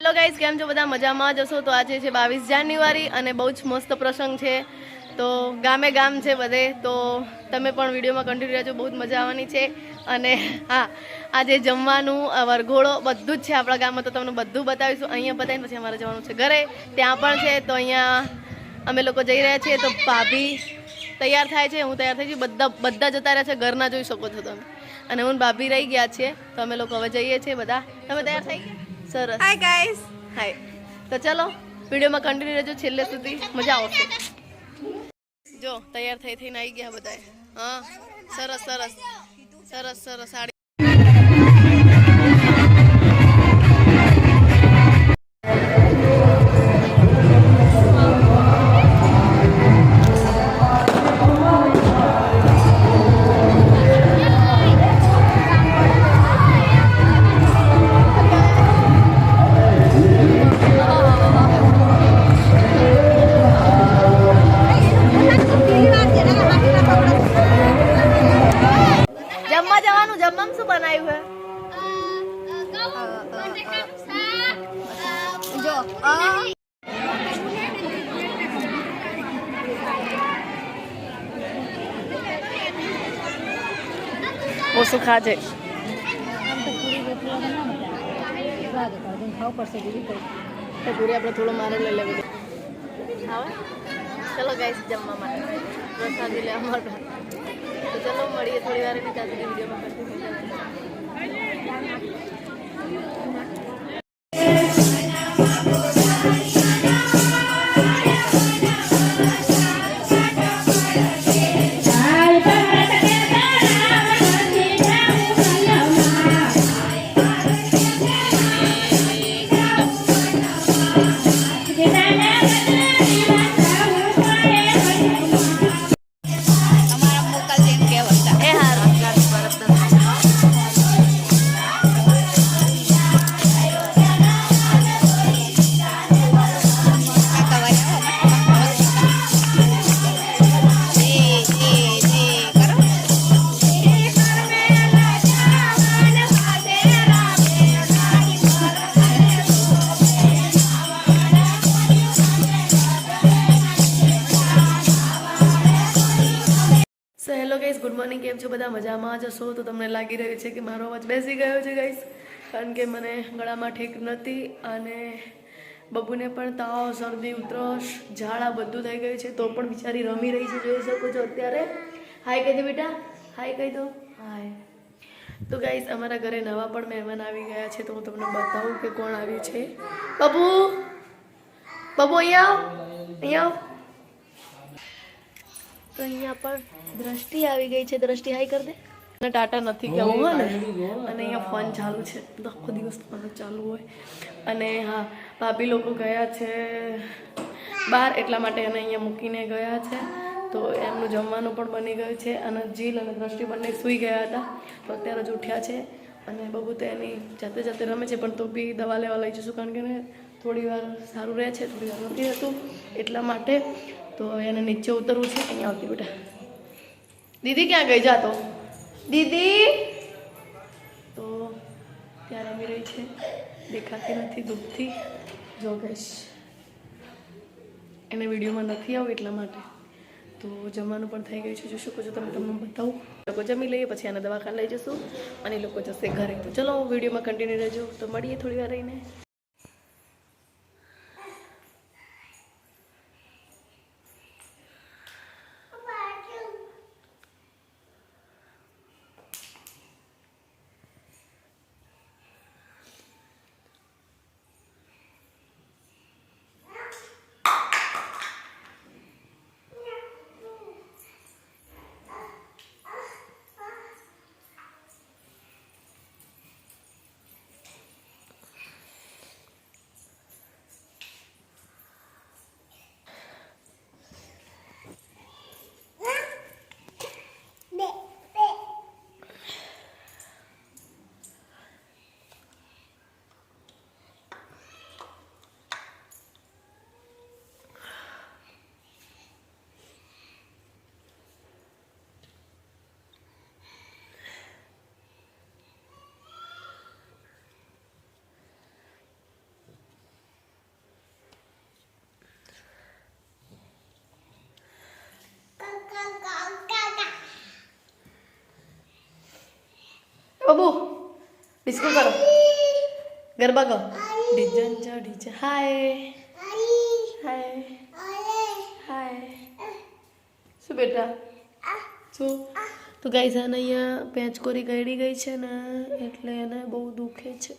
Hello guys કેમ છો બધા? મજામાં જશો તો આજે છે બાવીસ જાન્યુઆરી અને બહુ જ મસ્ત પ્રસંગ છે. તો ગામે ગામ છે બધે. તો તમે પણ વિડીયોમાં કન્ટિન્યુ રહેજો, બહુ જ મજા આવવાની છે. અને હા, આજે જમવાનું વરઘોડો બધું જ છે આપણા ગામમાં. તો તમને બધું બતાવીશું. અહીંયા બતાવીને પછી અમારે જવાનું છે ઘરે. ત્યાં પણ છે, તો અહીંયા અમે લોકો જઈ રહ્યા છીએ. તો ભાભી તૈયાર થાય છે, હું તૈયાર થઈ છું. બધા બધા જતા રહ્યા છે. ઘરના જોઈ શકો છો તમે. અને હું ભાભી રહી ગયા છીએ. તો અમે લોકો હવે જઈએ છીએ બધા. તમે તૈયાર થઈ ગયા? સરસ. હાય ગાઈસ હાય તો ચલો વિડીયોમાં કન્ટિન્યુ રહેજો છેલ્લે સુધી. મજા આવશે. જો તૈયાર થઈ થઈને આવી ગયા બધા હા સરસ સરસ. સરસ સરસ. સાડી ઓછું ખાજે તો પૂરી આપણે થોડો મારે લઈ લેવી ચલો ગાઈસ જમવા માટે પ્રસાદી લેવા માટે તો ચલો મળીએ થોડી વાર ત્યાં સુધી વિડીયોમાં ગાઈસ ગુડ મોર્નિંગ કેમ છો બધા? મજામાં જશો તો તમને લાગી રહ્યું છે કે મારો અવાજ બેસી ગયો છે ગાઈસ કારણ કે મને ગળામાં ઠીક નથી અને બબુને પણ તાવ શરદી ઉધરસ ઝાડા બધું થઈ ગયું છે તો પણ બિચારી રમી રહી છે. જોઈ શકો છો અત્યારે. હાય કહી દો બેટા. હાય કહી દો. હાય તો ગાઈસ અમારા ઘરે નવા પણ મહેમાન આવી ગયા છે તો હું તમને બતાવું કે કોણ આવ્યું છે. બબુ! બબુ અહીંયા અહીંયા તો અહીંયા પણ દ્રષ્ટિ આવી ગઈ છે. દ્રષ્ટિ હાઈ કરી દે. અને ટાટા નથી કહેવું હોય ને? અને અહીંયા ફોન ચાલુ છે. તો આખો દિવસ ફોન ચાલુ હોય. અને હા ભાભી લોકો ગયા છે બહાર એટલા માટે એને અહીંયા મૂકીને ગયા છે. તો એમનું જમવાનું પણ બની ગયું છે. અને જીલ અને દ્રષ્ટિ બંને સૂઈ ગયા હતા. તો અત્યારે જ ઉઠ્યા છે. અને બબુ તો એની જાતે જાતે રમે છે પણ તો બી દવા લેવા લઈ જઈશું કારણ કે થોડી વાર સારું રહે છે થોડી વાર નથી રહેતું. એટલા માટે તો એને નીચે ઉતરવું છે. અહીંયા આવતી બેટા. દીદી ક્યાં ગઈ? જાતો દીદી! તો ત્યાં રમી રહી છે. દેખાતી નથી દુઃખથી જો ગઈશ એને વિડીયોમાં નથી આવું એટલા માટે. તો જમવાનું પણ થઈ ગયું છે. જોઈ શકો છો તમે, તમને બતાવું. લોકો જમી લઈએ, પછી આને દવાખાને લઈ જશું. અને લોકો જશે ઘરે. તો ચલો, વિડીયોમાં કન્ટિન્યુ રહેજો. તો મળીએ થોડી વાર રહીને. બબુ ડિસ્કો કરો ગરબા કરો ડીજન જાઓ ડીજે હાય હાય હાય શું બેટા શું તો ગાઈસ આને અહીંયા પેંચકોરી ગળી ગઈ છે ને એટલે એને બહુ દુખે છે